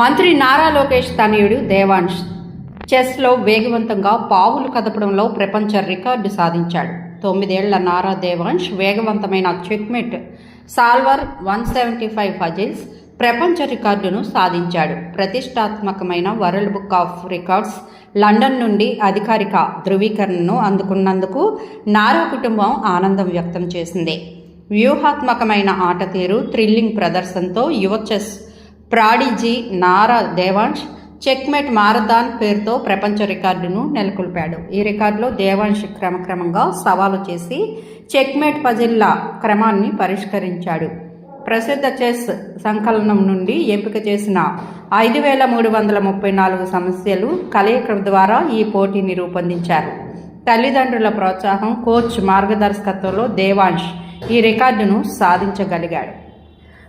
మంత్రి నారా లోకేష్ తనయుడు దేవాంష్ చెస్లో వేగవంతంగా పావులు కదపడంలో ప్రపంచ రికార్డు సాధించాడు. తొమ్మిదేళ్ళ నారా దేవాంష్ వేగవంతమైన checkmate solver one seventy five puzzles ప్రపంచ రికార్డును సాధించాడు. ప్రతిష్టాత్మకమైన world book of records London నుండి అధికారిక ధృవీకరణను అందుకున్నందుకు నారా కుటుంబం ఆనందం వ్యక్తం చేసింది. వ్యూహాత్మకమైన ఆట తీరు థ్రిల్లింగ్ ప్రదర్శనతో యువ chess prodigy Nara Devansh checkmate marathon పేరుతో ప్రపంచ రికార్డును నెలకొల్పాడు. ఈ రికార్డులో దేవాంష్ క్రమక్రమంగా సవాలు చేసి చెక్మెట్ పజిల్ల క్రమాన్ని పరిష్కరించాడు. ప్రసిద్ధ చెస్ సంకలనం నుండి ఎంపిక చేసిన ఐదు వేల మూడు వందల ముప్పై నాలుగు సమస్యలు కలయిక ద్వారా ఈ పోటీని రూపొందించారు. తల్లిదండ్రుల ప్రోత్సాహం కోచ్ మార్గదర్శకత్వంలో దేవాంష్ ఈ రికార్డును సాధించగలిగాడు.